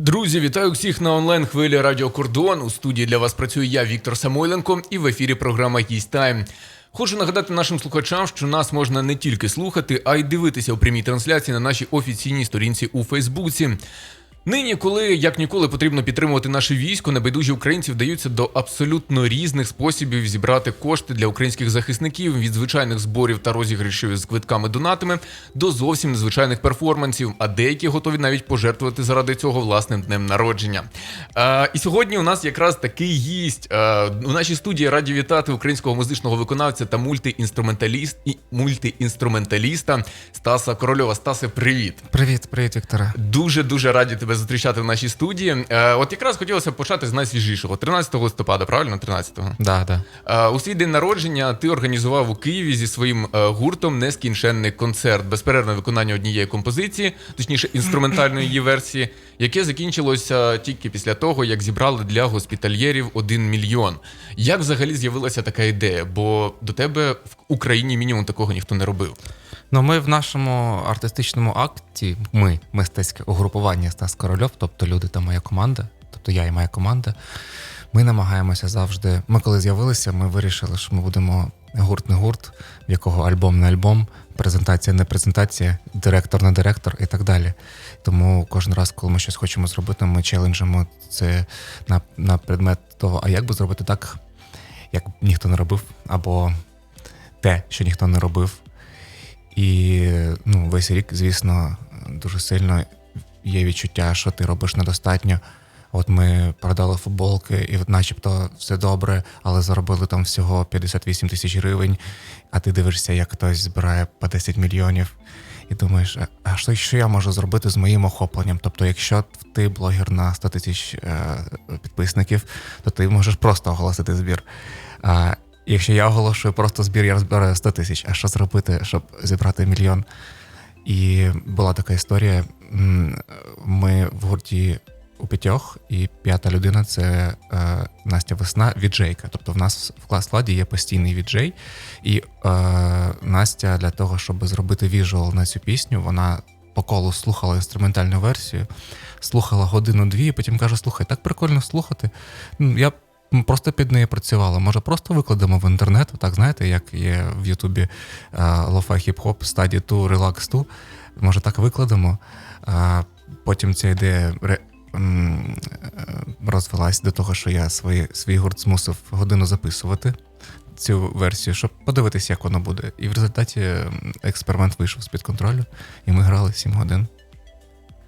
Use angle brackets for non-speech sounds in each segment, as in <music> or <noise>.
Друзі, вітаю всіх на онлайн хвилі Радіо Кордон. У студії для вас працюю я, Віктор Самойленко, і в ефірі програма «Їсть Тайм». Хочу нагадати нашим слухачам, що нас можна не тільки слухати, а й дивитися у прямій трансляції на нашій офіційній сторінці у Фейсбуці. Нині, коли як ніколи потрібно підтримувати наше військо, небайдужі українці вдаються до абсолютно різних способів зібрати кошти для українських захисників від звичайних зборів та розіграшів з квитками донатами до зовсім незвичайних перформансів. А деякі готові навіть пожертвувати заради цього власним днем народження. Е, і сьогодні у нас якраз такий гість е, у нашій студії раді вітати українського музичного виконавця та мультиінструменталіст і мультиінструменталіста Стаса Корольова. Стасе, привіт! Привіт, привіт, Вікторе. Дуже дуже раді тебе зустрічати в нашій студії. Е, от якраз хотілося почати з найсвіжішого 13 листопада, правильно? 13-го? Да, да. Е, у свій день народження ти організував у Києві зі своїм е, гуртом нескінченний концерт, безперервне виконання однієї композиції, точніше інструментальної її версії, яке закінчилося тільки після того, як зібрали для госпітальєрів один мільйон. Як взагалі з'явилася така ідея? Бо до тебе в Україні мінімум такого ніхто не робив. Ну, ми в нашому артистичному акті, ми, мистецьке угрупування Стас Корольов, тобто люди та моя команда, тобто я і моя команда. Ми намагаємося завжди. Ми коли з'явилися, ми вирішили, що ми будемо гурт не гурт, в якого альбом не альбом, презентація не презентація, директор не директор і так далі. Тому кожен раз, коли ми щось хочемо зробити, ми челенджимо це на, на предмет того, а як би зробити так, як ніхто не робив, або те, що ніхто не робив. І ну, весь рік, звісно, дуже сильно є відчуття, що ти робиш недостатньо. От ми продали футболки, і начебто все добре, але заробили там всього 58 тисяч гривень, а ти дивишся, як хтось збирає по 10 мільйонів. І думаєш, а- що, що я можу зробити з моїм охопленням? Тобто, якщо ти блогер на 100 тисяч е, підписників, то ти можеш просто оголосити збір. А якщо я оголошую просто збір, я збираю 100 тисяч. А що зробити, щоб зібрати мільйон? І була така історія. Ми в гурті у п'ятьох, і п'ята людина це е, Настя Весна, віджейка. Тобто в нас в клас складі є постійний віджей, і е, Настя для того, щоб зробити віжуал на цю пісню, вона по колу слухала інструментальну версію, слухала годину-дві, і потім каже: слухай, так прикольно слухати. Ну, Я просто під нею працювала. Може, просто викладемо в інтернет, так знаєте, як є в Ютубі лофа хіп-хоп, стаді 2, релакс 2. Може, так викладемо. Потім ця ідея е, розвелась до того, що я свої, свій гурт змусив годину записувати цю версію, щоб подивитися, як воно буде. І в результаті експеримент вийшов з-під контролю, і ми грали 7 годин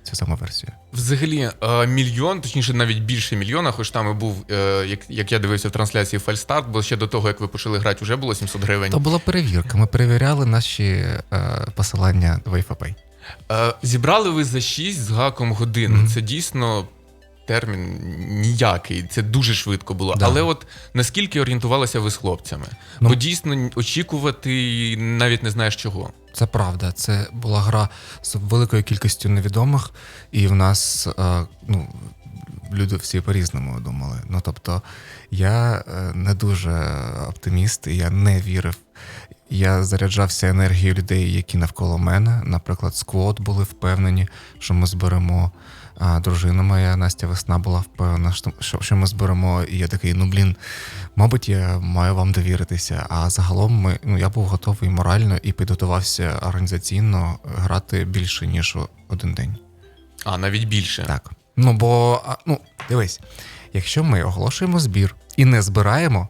цю саму версію. Взагалі, е, мільйон, точніше, навіть більше мільйона, хоч там і був, е, як, як я дивився в трансляції Фальстарт, бо ще до того, як ви почали грати, вже було 700 гривень. То була перевірка. Ми перевіряли наші е, посилання в FAPay. Е, Зібрали ви за 6 з гаком годин. Мгм. Це дійсно термін ніякий. Це дуже швидко було. Да. Але от наскільки орієнтувалися ви з хлопцями? Ну- Бо дійсно очікувати навіть не знаєш чого. Це правда. Це була гра з великою кількістю невідомих, і в нас е, ну, люди всі по-різному думали. Ну тобто, я е, не дуже оптиміст, і я не вірив. Я заряджався енергією людей, які навколо мене. Наприклад, сквот були впевнені, що ми зберемо. А дружина моя Настя Весна була впевнена, що, що, ми зберемо. І я такий, ну блін, мабуть, я маю вам довіритися. А загалом ми, ну, я був готовий морально і підготувався організаційно грати більше, ніж один день. А навіть більше. Так. Ну бо, ну, дивись, якщо ми оголошуємо збір і не збираємо,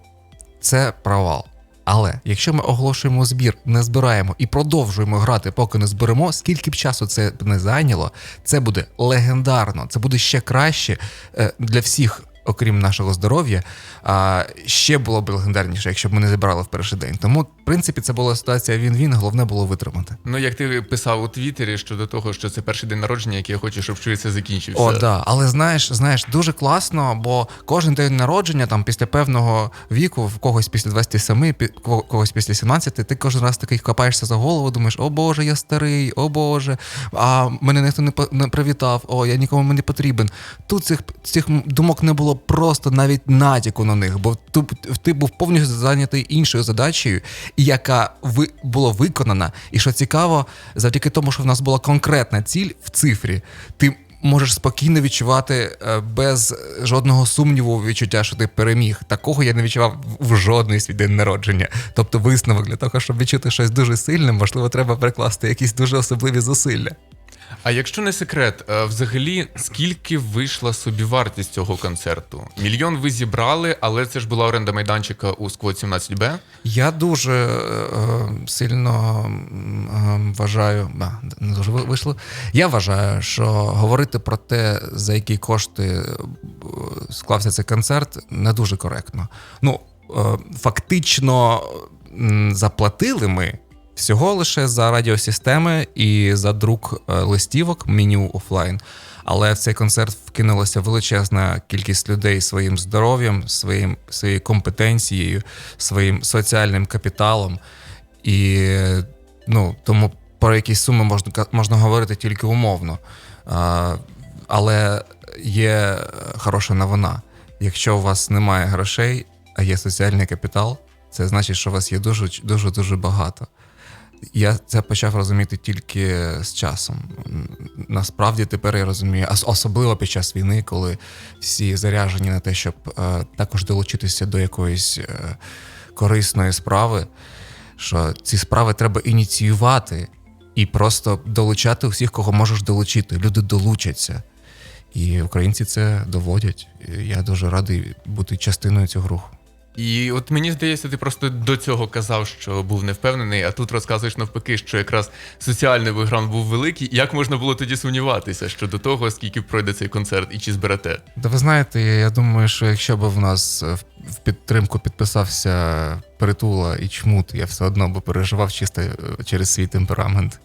це провал. Але якщо ми оголошуємо збір, не збираємо і продовжуємо грати, поки не зберемо, скільки б часу це не зайняло, це буде легендарно, це буде ще краще е, для всіх, окрім нашого здоров'я. А ще було б легендарніше, якщо б ми не зібрали в перший день. Тому, в принципі, це була ситуація він-він, головне було витримати. Ну, як ти писав у Твіттері щодо того, що це перший день народження, який я хочу, щоб швидше закінчився. О, да. Але знаєш, знаєш, дуже класно, бо кожен день народження, там після певного віку, в когось після 27, пі- когось після 17, ти кожен раз такий хапаєшся за голову, думаєш, о Боже, я старий, о Боже, а мене ніхто не привітав, о, я нікому не потрібен. Тут цих, цих думок не було просто навіть натяку на них, бо ти, був повністю зайнятий іншою задачею, яка ви, була виконана. І що цікаво, завдяки тому, що в нас була конкретна ціль в цифрі, ти можеш спокійно відчувати е, без жодного сумніву відчуття, що ти переміг. Такого я не відчував в жодний свій день народження. Тобто, висновок для того, щоб відчути щось дуже сильне, можливо, треба прикласти якісь дуже особливі зусилля. А якщо не секрет, е, взагалі скільки вийшла собівартість цього концерту? Мільйон ви зібрали, але це ж була оренда майданчика у сквот 17Б. Я дуже е, сильно е, вважаю, не дуже вийшло. Я вважаю, що говорити про те, за які кошти е, склався цей концерт, не дуже коректно. Ну, е, фактично заплатили ми. Всього лише за радіосистеми і за друк е, листівок меню офлайн. Але в цей концерт вкинулася величезна кількість людей своїм здоров'ям, своїм, своєю компетенцією, своїм соціальним капіталом. І ну, тому про якісь суми можна, можна говорити тільки умовно. А, але є хороша новина. Якщо у вас немає грошей, а є соціальний капітал, це значить, що у вас є дуже дуже дуже багато. Я це почав розуміти тільки з часом. Насправді тепер я розумію, особливо під час війни, коли всі заряжені на те, щоб е, також долучитися до якоїсь е, корисної справи, що ці справи треба ініціювати і просто долучати всіх, кого можеш долучити. Люди долучаться. І українці це доводять. Я дуже радий бути частиною цього руху. І от мені здається, ти просто до цього казав, що був не впевнений, а тут розказуєш навпаки, що якраз соціальний бекграунд був великий. Як можна було тоді сумніватися щодо того, скільки пройде цей концерт і чи зберете? Та ви знаєте, я думаю, що якщо б в нас е, в- в підтримку підписався Притула і Чмут, я все одно би переживав чисто е, через свій темперамент.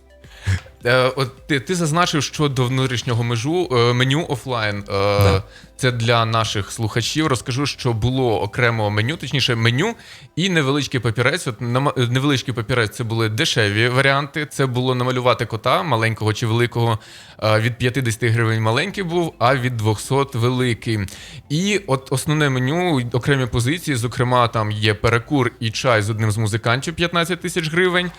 Е, от ти, ти зазначив, що до внутрішнього межу е, меню офлайн. Е, Да. Це для наших слухачів. Розкажу, що було окремо меню, точніше, меню і невеличкий папірець. От невеличкий папірець це були дешеві варіанти. Це було намалювати кота маленького чи великого. Від 50 гривень маленький був, а від 200 великий. І от основне меню, окремі позиції, зокрема, там є перекур і чай з одним з музикантів 15 тисяч гривень.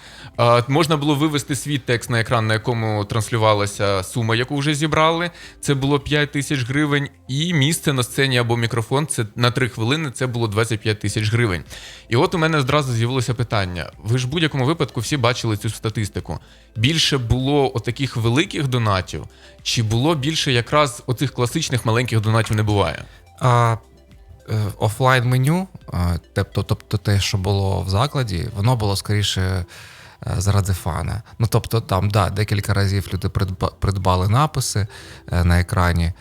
Можна було вивести свій текст на екран, на якому транслювалася сума, яку вже зібрали. Це було 5 тисяч гривень. І місце на сцені або мікрофон це на 3 хвилини. Це було 25 тисяч гривень. І от у мене одразу з'явилося питання: ви ж в будь-якому випадку всі бачили цю статистику. Більше було отаких великих донатів, чи було більше якраз оцих класичних маленьких донатів не буває? А е, офлайн меню, е, тобто, тобто те, що було в закладі, воно було скоріше заради фана. Ну тобто, там да, декілька разів люди придбали написи е, на екрані,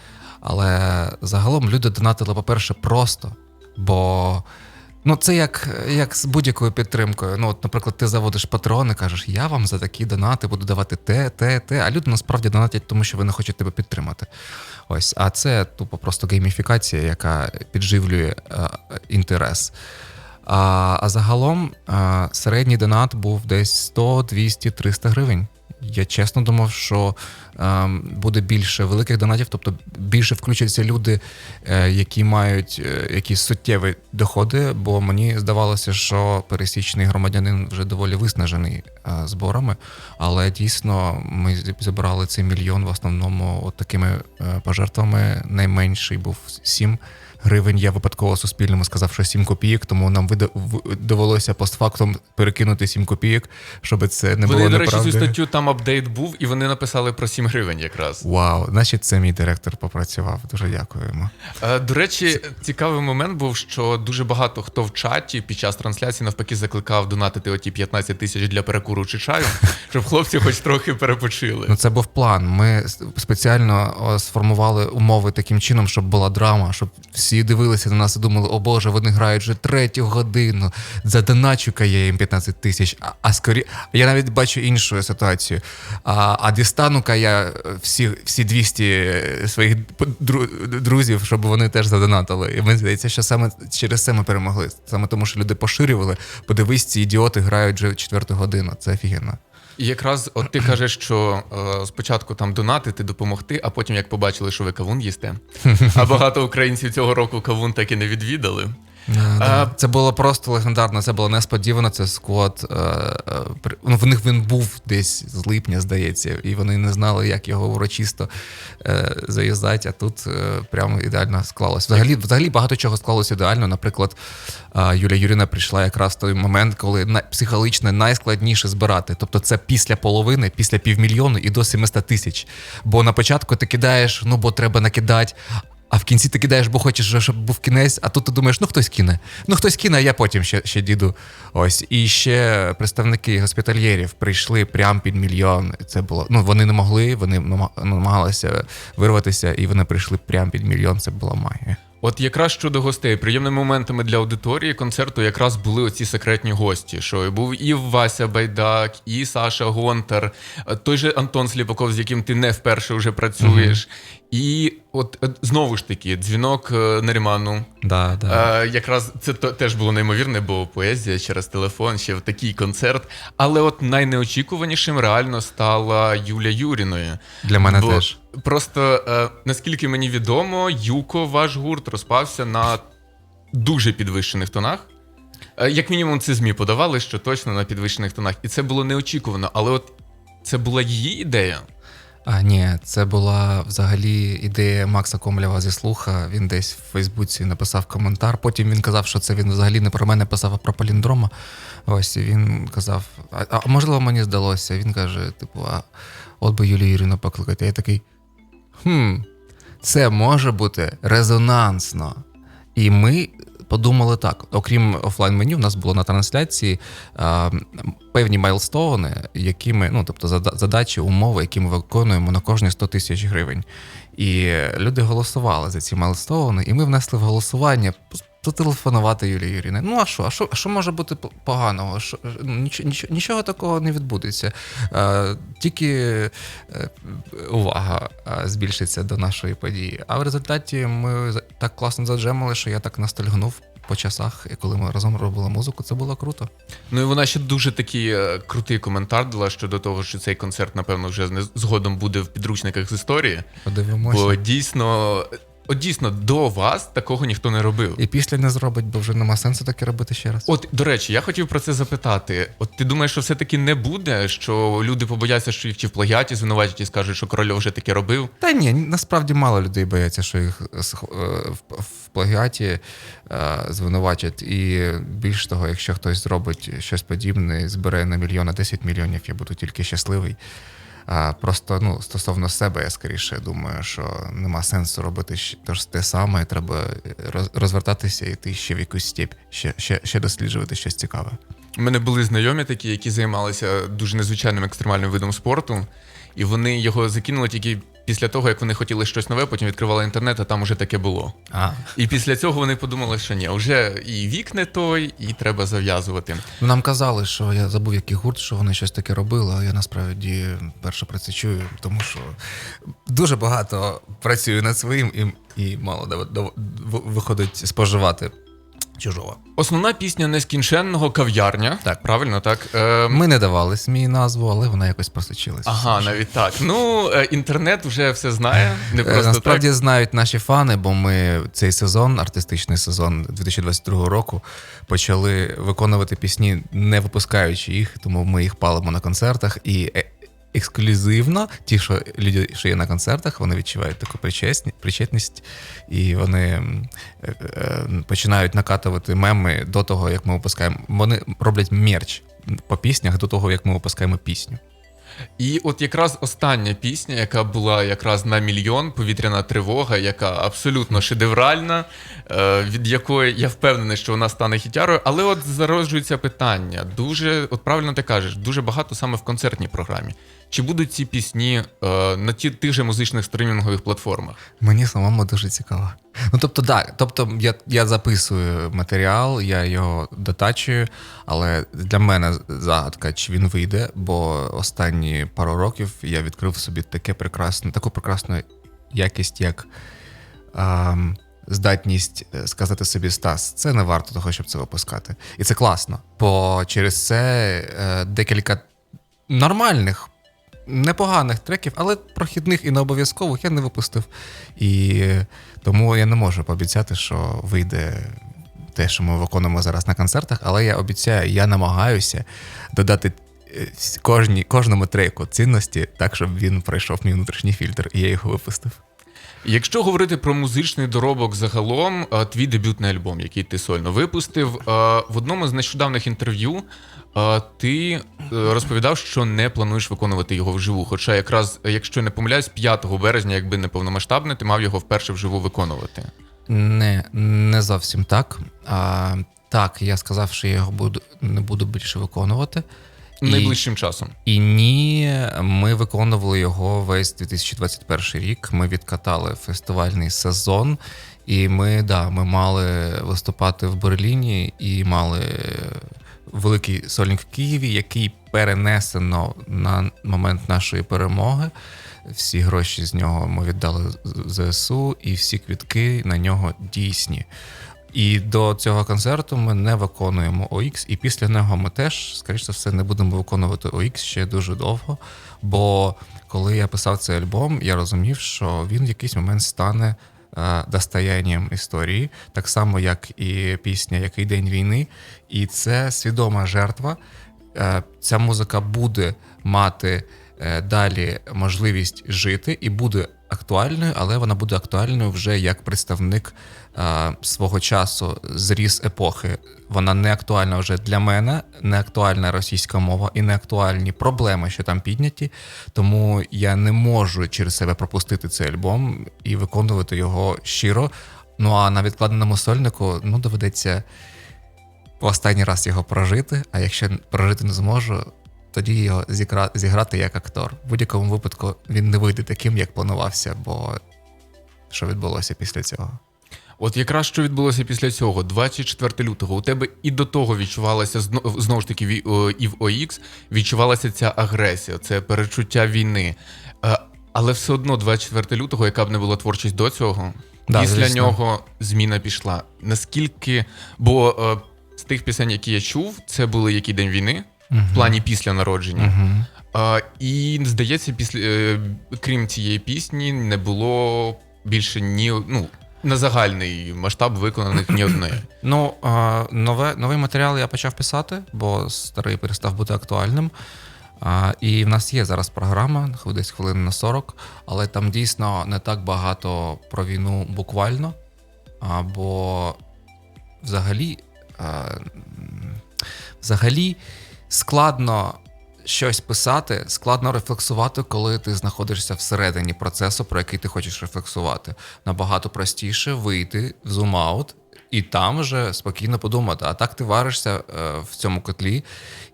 але загалом люди донатили, по-перше, просто, бо. Ну, це як, як з будь-якою підтримкою. Ну, от, наприклад, ти заводиш патреон і кажеш, я вам за такі донати буду давати те, те, те. А люди насправді донатять, тому що вони хочуть тебе підтримати. Ось, а це тупо просто гейміфікація, яка підживлює е, інтерес. А, а загалом е, середній донат був десь 100, 200, 300 гривень. Я чесно думав, що е, буде більше великих донатів, тобто більше включаться люди, е, які мають е, якісь суттєві доходи, бо мені здавалося, що пересічний громадянин вже доволі виснажений е, зборами. Але дійсно ми зібрали цей мільйон в основному от такими е, пожертвами. Найменший був 7 гривень. Я випадково Суспільному сказав, що 7 копійок, тому нам довелося постфактум перекинути 7 копійок, щоб це не вони, було до речі, цю статтю там апдейт був, і вони написали про 7 гривень якраз. Вау, значить, це мій директор попрацював. Дуже дякуємо. Е, До речі, цікавий момент був, що дуже багато хто в чаті під час трансляції навпаки закликав донатити оті 15 тисяч для перекуру чи чаю, <laughs> щоб хлопці хоч трохи перепочили. Ну, це був план. Ми спеціально сформували умови таким чином, щоб була драма, щоб всі дивилися на нас і думали, о Боже, вони грають вже третю годину. Задоначу-ка я їм 15 тисяч. А, а скорі... Я навіть бачу іншу ситуацію. А, а дістану-ка я е, всі, всі 200 своїх друзів, щоб вони теж задонатили. І мені здається, що саме через це ми перемогли. Саме тому, що люди поширювали. Подивись, ці ідіоти грають вже четверту годину. Це офігенно. І якраз от ти кажеш, що е, спочатку там донатити, допомогти, а потім як побачили, що ви кавун їсте. <laughs> А багато українців цього року кавун так і не відвідали. Да, да. А- Це було просто легендарно, це було несподівано. Це склад. Е, е, при- ну, в них він був десь з липня, здається, і вони не знали, як його урочисто е, заїздати, а тут е, прямо ідеально склалося. Взагалі, взагалі багато чого склалося ідеально. Наприклад, е, Юлія Юріна прийшла якраз в той момент, коли психологічно найскладніше збирати. Тобто це після половини, після півмільйону і до 700 тисяч. Бо на початку ти кидаєш, ну бо треба накидати. А в кінці ти кидаєш, бо хочеш, щоб був кінець, а тут ти думаєш, ну хтось кине. Ну хтось кине, а я потім ще, ще діду. Ось. І ще представники госпітальєрів прийшли прямо під мільйон. Це було. Ну, вони не могли, вони намагалися вирватися, і вони прийшли прямо під мільйон. Це була магія. От якраз щодо гостей, приємними моментами для аудиторії концерту якраз були оці секретні гості. Що був і Вася Байдак, і Саша Гонтар, той же Антон Сліпаков, з яким ти не вперше вже працюєш. І от е, знову ж таки, дзвінок е, Наріману. Да, да. Е, якраз це то, теж було неймовірне, бо поезія через телефон, ще в такий концерт. Але от найнеочікуванішим реально стала Юля Юріною. Для мене Бо теж. Просто е, наскільки мені відомо, Юко, ваш гурт, розпався на дуже підвищених тонах. Е, як мінімум, це ЗМІ подавали, що точно на підвищених тонах. І це було неочікувано. Але от це була її ідея. А ні, це була взагалі ідея Макса Комлєва зі слуха. Він десь в Фейсбуці написав коментар. Потім він казав, що це він взагалі не про мене писав, а про паліндрома. Ось і він казав: а, а можливо, мені здалося. Він каже: типу, а от би Юлію Ірину покликати. Я такий. Хм, це може бути резонансно. І ми подумали так: окрім офлайн меню, в нас було на трансляції е, певні майлстоуни, які ми, ну тобто зада- задачі, умови, які ми виконуємо на кожні 100 тисяч гривень. І люди голосували за ці майлстоуни, і ми внесли в голосування. Зателефонувати Юлії Юріни. Ну а що? А що, а що може бути поганого? Що, ну, нічого, нічого, нічого такого не відбудеться. Е, тільки е, увага е, збільшиться до нашої події. А в результаті ми так класно заджемали, що я так ностальгнув по часах, і коли ми разом робили музику, це було круто. Ну і вона ще дуже такий е, крутий коментар дала щодо того, що цей концерт, напевно, вже згодом буде в підручниках з історії. Подивимося. Бо дійсно, от дійсно, до вас такого ніхто не робив. І після не зробить, бо вже нема сенсу таке робити ще раз. От, до речі, я хотів про це запитати. От ти думаєш, що все-таки не буде, що люди побояться, що їх чи в плагіаті звинуватять і скажуть, що Корольов вже таке робив? Та ні, насправді мало людей бояться, що їх е, в, в плагіаті е, звинуватять. І більш того, якщо хтось зробить щось подібне, збере на мільйон, на 10 мільйонів, я буду тільки щасливий. А просто ну, стосовно себе, я скоріше думаю, що нема сенсу робити те саме, треба роз- розвертатися і йти ще в якусь степь, ще, ще, ще досліджувати щось цікаве. У мене були знайомі такі, які займалися дуже незвичайним екстремальним видом спорту, і вони його закинули тільки після того, як вони хотіли щось нове, потім відкривали інтернет, а там уже таке було. А. І після цього вони подумали, що ні, вже і вік не той, і треба зав'язувати. Нам казали, що я забув, який гурт, що вони щось таке робили, а я насправді перше про це чую, тому що дуже багато працюю над своїм і, і мало виходить споживати чужого. Основна пісня нескінченного кав'ярня. Так. правильно, так. Е, Ми не давали СМІ назву, але вона якось просочилась. Ага, навіть так. Ну, е, інтернет вже все знає. Не Е, просто Насправді так. знають наші фани, бо ми цей сезон, артистичний сезон 2022 року, почали виконувати пісні, не випускаючи їх, тому ми їх палимо на концертах і. Ексклюзивно, ті, що люди, що є на концертах, вони відчувають таку причесність причетність, і вони е, е, починають накатувати меми до того, як ми випускаємо. Вони роблять мерч по піснях до того, як ми випускаємо пісню. І от якраз остання пісня, яка була якраз на мільйон, повітряна тривога, яка абсолютно шедевральна, е, від якої я впевнений, що вона стане хітярою. Але от зароджується питання. Дуже, от правильно ти кажеш, дуже багато саме в концертній програмі. Чи будуть ці пісні е, на ті тих же музичних стрімінгових платформах? Мені самому дуже цікаво. Ну тобто, так, тобто я, я записую матеріал, я його дотачую, але для мене загадка, чи він вийде, бо останні пару років я відкрив собі таке прекрасне, таку прекрасну якість, як ем, здатність е, сказати собі Стас, це не варто того, щоб це випускати. І це класно. Бо через це е, декілька нормальних непоганих треків, але прохідних і не обов'язкових я не випустив. І тому я не можу пообіцяти, що вийде те, що ми виконуємо зараз на концертах, але я обіцяю, я намагаюся додати кожній, кожному треку цінності, так, щоб він пройшов мій внутрішній фільтр, і я його випустив. Якщо говорити про музичний доробок загалом, твій дебютний альбом, який ти сольно випустив, в одному з нещодавних інтерв'ю ти е, розповідав, що не плануєш виконувати його вживу. Хоча якраз, якщо не помиляюсь, 5 березня, якби не повномасштабне, ти мав його вперше вживу виконувати. Не, не зовсім так. А, так, я сказав, що я його буду, не буду більше виконувати. І- Найближчим часом. І ні, ми виконували його весь 2021 рік. Ми відкатали фестивальний сезон, і ми, да, ми мали виступати в Берліні і мали великий сольник в Києві, який перенесено на момент нашої перемоги. Всі гроші з нього ми віддали ЗСУ, і всі квітки на нього дійсні. І до цього концерту ми не виконуємо OX, і після нього ми теж, скоріш за все, не будемо виконувати OX ще дуже довго. Бо коли я писав цей альбом, я розумів, що він в якийсь момент стане е, достоянням історії, так само, як і пісня Який день війни. І це свідома жертва. Е, Ця музика буде мати е, далі можливість жити і буде актуальною, але вона буде актуальною вже як представник е, свого часу, зріз епохи. Вона не актуальна вже для мене, не актуальна російська мова і не актуальні проблеми, що там підняті. Тому я не можу через себе пропустити цей альбом і виконувати його щиро. Ну а на відкладеному сольнику ну доведеться останній раз його прожити, а якщо прожити не зможу, тоді його зігра- зіграти як актор. В будь-якому випадку він не вийде таким, як планувався, бо що відбулося після цього. От якраз що відбулося після цього, 24 лютого, у тебе і до того відчувалася знову ж таки і в ОХ відчувалася ця агресія, це перечуття війни. Е, Але все одно 24 лютого, яка б не була творчість до цього, Да, після звісно. нього зміна пішла. Наскільки. Бо е, з тих пісень, які я чув, це були який день війни, в плані після народження. І здається, після е, крім цієї пісні, не було більше ні ну на загальний масштаб виконаних ні одної. <clears throat> Ну, нове, новий матеріал я почав писати, бо старий перестав бути актуальним. І в нас є зараз програма, десь хвилин на 40, але там дійсно не так багато про війну буквально. Бо взагалі, взагалі складно щось писати, складно рефлексувати, коли ти знаходишся всередині процесу, про який ти хочеш рефлексувати. Набагато простіше вийти в зум-аут і там вже спокійно подумати. А так ти варишся е, в цьому котлі.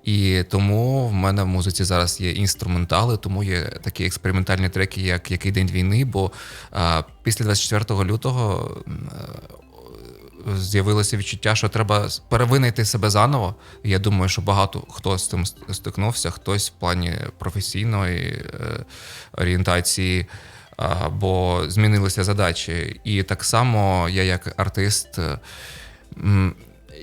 І тому в мене в музиці зараз є інструментали, тому є такі експериментальні треки, як Який день війни. Бо е, після 24 лютого е, з'явилося відчуття, що треба перевинайти себе заново. Я думаю, що багато хто з цим стикнувся, хтось в плані професійної е, орієнтації. Бо змінилися задачі. І так само я, як артист, е,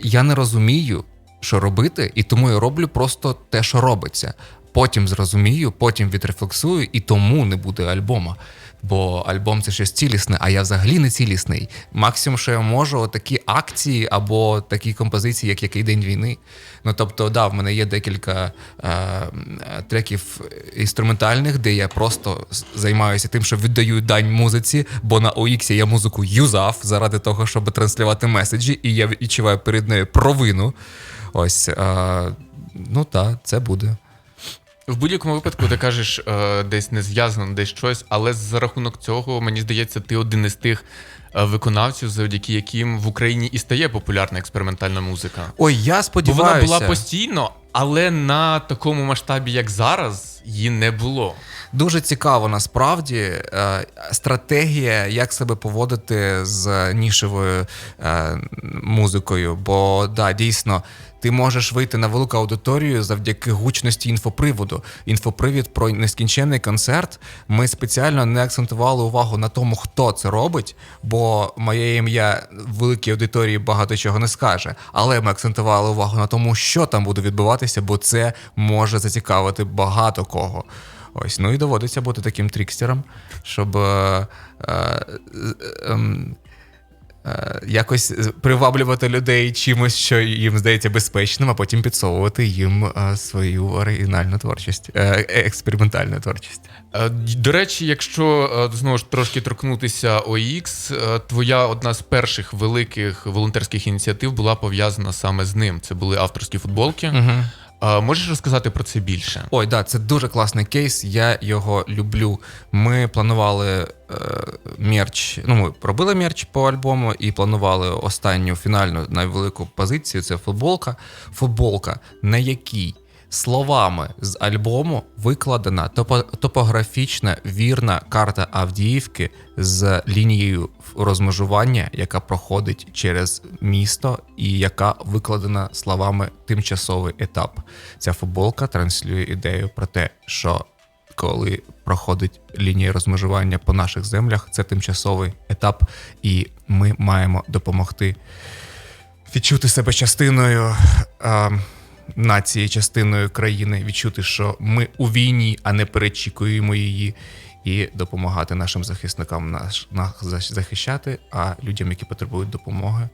я не розумію, що робити, і тому я роблю просто те, що робиться. Потім зрозумію, потім відрефлексую, і тому не буде альбома. Бо альбом це щось цілісне, а я взагалі не цілісний. Максимум, що я можу, такі акції або такі композиції, як який день війни. Ну тобто, да, в мене є декілька е, треків інструментальних, де я просто займаюся тим, що віддаю дань музиці, бо на OX я музику юзав заради того, щоб транслювати меседжі, і я відчуваю перед нею провину. Ось, е, ну так, це буде. В будь-якому випадку ти кажеш е, десь не зв'язано, десь щось, але за рахунок цього, мені здається, ти один із тих е, виконавців, завдяки яким в Україні і стає популярна експериментальна музика. Ой, я Бо сподіваюся. вона була постійно, але на такому масштабі, як зараз, її не було. Дуже цікаво насправді е, стратегія, як себе поводити з нішевою е, музикою. Бо да, дійсно, ти можеш вийти на велику аудиторію завдяки гучності інфоприводу. Інфопривід про нескінченний концерт. Ми спеціально не акцентували увагу на тому, хто це робить, бо моє ім'я великій аудиторії багато чого не скаже. Але ми акцентували увагу на тому, що там буде відбуватися, бо це може зацікавити багато кого. Ось, ну і доводиться бути таким трікстером, щоб е, е, е, якось приваблювати людей чимось, що їм здається безпечним, а потім підсовувати їм е, свою оригінальну творчість, е, експериментальну творчість. Е, До речі, якщо е, знову ж трошки торкнутися е, твоя одна з перших великих волонтерських ініціатив була пов'язана саме з ним. Це були авторські футболки. Угу. Можеш розказати про це більше? Ой, да, це дуже класний кейс. Я його люблю. Ми планували е, мерч. Ну, ми робили мерч по альбому і планували останню фінальну найвелику позицію. Це футболка. Футболка, на якій словами з альбому викладена топографічна вірна карта Авдіївки з лінією розмежування, яка проходить через місто, і яка викладена словами тимчасовий етап. Ця футболка транслює ідею про те, що коли проходить лінія розмежування по наших землях, це тимчасовий етап, і ми маємо допомогти відчути себе частиною а, нації, частиною країни, відчути, що ми у війні, а не перечікуємо її, і допомагати нашим захисникам наш, нас захищати, а людям, які потребують допомоги,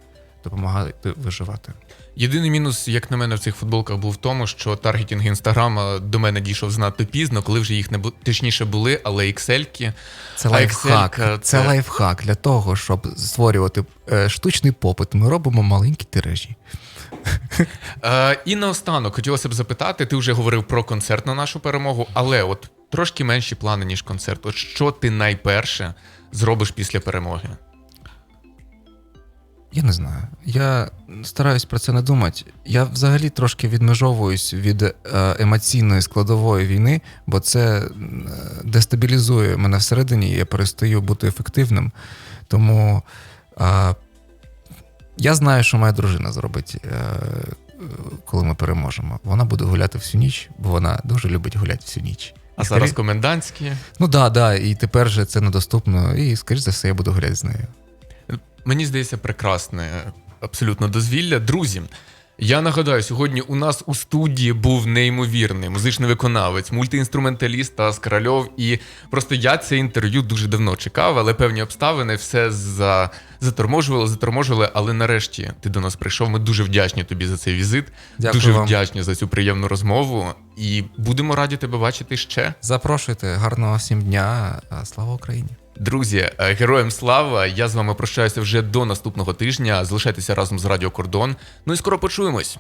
допомагати виживати. Єдиний мінус, як на мене, в цих футболках був в тому, що таргетінг інстаграма до мене дійшов занадто пізно, коли вже їх не бу... точніше були, але excel Це лайфхак. Це... це- лайфхак для того, щоб створювати е, штучний попит. Ми робимо маленькі тиражі. Е, і наостанок хотілося б запитати: ти вже говорив про концерт на нашу перемогу, але от трошки менші плани, ніж концерт. От що ти найперше зробиш після перемоги? Я не знаю. Я стараюсь про це не думати. Я взагалі трошки відмежовуюсь від е, емоційної складової війни, бо це е, дестабілізує мене всередині, і я перестаю бути ефективним. Тому я знаю, що моя дружина зробить, е, коли ми переможемо. Вона буде гуляти всю ніч, бо вона дуже любить гуляти всю ніч. А І зараз скорі- комендантські. Ну да, да, і тепер же це недоступно, і скоріш за все, я буду гуляти з нею. Мені здається, прекрасне абсолютно дозвілля. Друзі, я нагадаю, сьогодні у нас у студії був неймовірний музичний виконавець, мультиінструменталіст Тас Корольов. І просто я це інтерв'ю дуже давно чекав, але певні обставини все за... заторможували, заторможували. Але нарешті ти до нас прийшов. Ми дуже вдячні тобі за цей візит. Дякую дуже вам. вдячні за цю приємну розмову. І будемо раді тебе бачити ще. Запрошуйте, гарного всім дня. Слава Україні! Друзі, е, героям слава! Я з вами прощаюся вже до наступного тижня. Залишайтеся разом з Радіо Кордон. Ну і скоро почуємось.